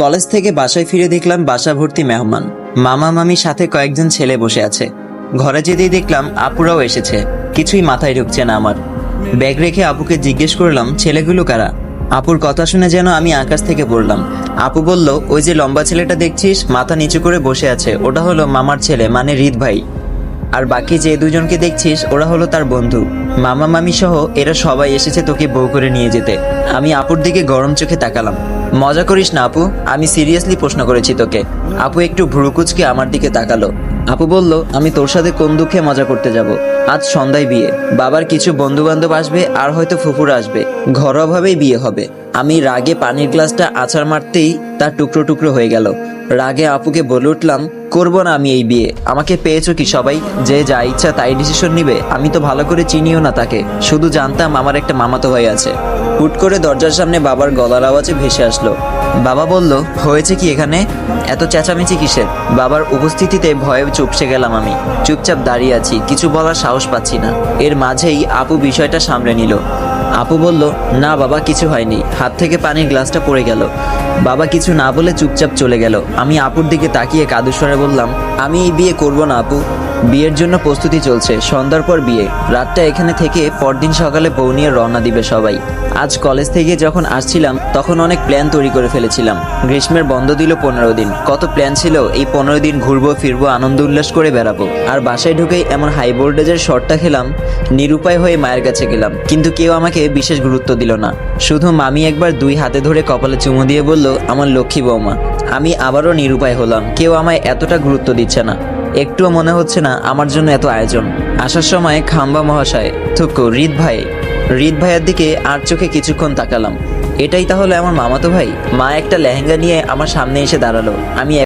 College থেকে বাসায় ফিরে দেখলাম বাসা ভর্তি মেহমান। মামা মামির সাথে কয়েকজন ছেলে বসে আছে। ঘরে যেতেই দেখলাম আপুরাও এসেছে। কিছুই মাথায় ঢুকছে না আমার। ব্যাগ রেখে আপুকে জিজ্ঞেস করলাম, ছেলেগুলো কারা? আপুর কথা শুনে যেন আমি আকাশ থেকে পড়লাম। আপু বলল, ওই যে লম্বা ছেলেটা দেখছিস, মাথা নিচু করে বসে আছে। ওটা হলো মামার ছেলে মানে রিদ ভাই। আর বাকি যে দুজনকে দেখছিস, ওরা হলো তার বন্ধু। মামা মামি সহ এরা সবাই এসেছে তোকে বউ করে নিয়ে যেতে। আমি আপুর দিকে গরম চোখে তাকালাম। মজা করিস না আপু, আমি সিরিয়াসলি প্রশ্ন করেছি তোকে। আপু একটু ভ্রুকুচকে আমার দিকে তাকালো। আপু বলল, আমি তোর সাথে কোন দুঃখে মজা করতে যাব? আজ সন্ধ্যায় বিয়ে। বাবার কিছু বন্ধু বান্ধব আসবে, আর হয়তো ফুফুরা আসবে। ঘরোয়াভাবেই বিয়ে হবে। আমি রাগে পানির গ্লাসটা আছাড় মারতেই তার টুকরো টুকরো হয়ে গেল। রাগে আপুকে বলে উঠলাম, করব না আমি এই বিয়ে। আমাকে পেয়েছ কি সবাই? যে যা ইচ্ছা তাই ডিসিশন নিবে। আমি তো ভালো করে চিনিও না তাকে। শুধু জানতাম আমার একটা মামাতো ভাই আছে। হুট করে দরজার সামনে বাবার গলার আওয়াজে ভেসে আসলো। বাবা বলল, হয়েছে কি এখানে? এত চেঁচামেচি কিসের? বাবার উপস্থিতিতে ভয়ে চুপসে গেলাম আমি। চুপচাপ দাঁড়িয়ে আছি, কিছু বলার সাহস পাচ্ছি না। এর মাঝেই আপু বিষয়টা সামলে নিল। আপু বলল, না বাবা, কিছু হয়নি। হাত থেকে পানির গ্লাসটা পড়ে গেল। বাবা কিছু না বলে চুপচাপ চলে গেল। আমি আপুর দিকে তাকিয়ে কাদুস্বরে বললাম, আমি এই বিয়ে করব না আপু। বিয়ের জন্য প্রস্তুতি চলছে, সন্ধ্যার পর বিয়ে। রাতটা এখানে থেকে পরদিন সকালে বউ নিয়ে রওনা দিবে সবাই। আজ কলেজ থেকে যখন আসছিলাম, তখন অনেক প্ল্যান তৈরি করে ফেলেছিলাম। গ্রীষ্মের বন্ধ দিল পনেরো দিন। কত প্ল্যান ছিল, এই পনেরো দিন ঘুরবো, ফিরবো, আনন্দ উল্লাস করে বেড়াবো। আর বাসায় ঢুকেই এমন হাই ভোল্টেজের শটটা খেলাম, নিরুপায় হয়ে মায়ের কাছে গেলাম। কিন্তু কেউ আমাকে বিশেষ গুরুত্ব দিল না। শুধু মামি একবার দুই হাতে ধরে কপালে চুমু দিয়ে বলল, আমার লক্ষ্মী বৌমা, আমি আবারও নিরুপায় হলাম। কেউ আমায় এতটা গুরুত্ব দিচ্ছে না। একটুও মনে হচ্ছে না আমার জন্য এত আয়োজন। আসার সময় খাম্বা মহাশয় থুকু রিদ ভাই রিদ ভাইয়ের দিকে আর চোখে কিছুক্ষণ তাকালাম। এটাই তাহলে আমার মামাতো ভাই? মা একটা লেহেঙ্গা নিয়ে আমার সামনে এসে দাঁড়াল। আমি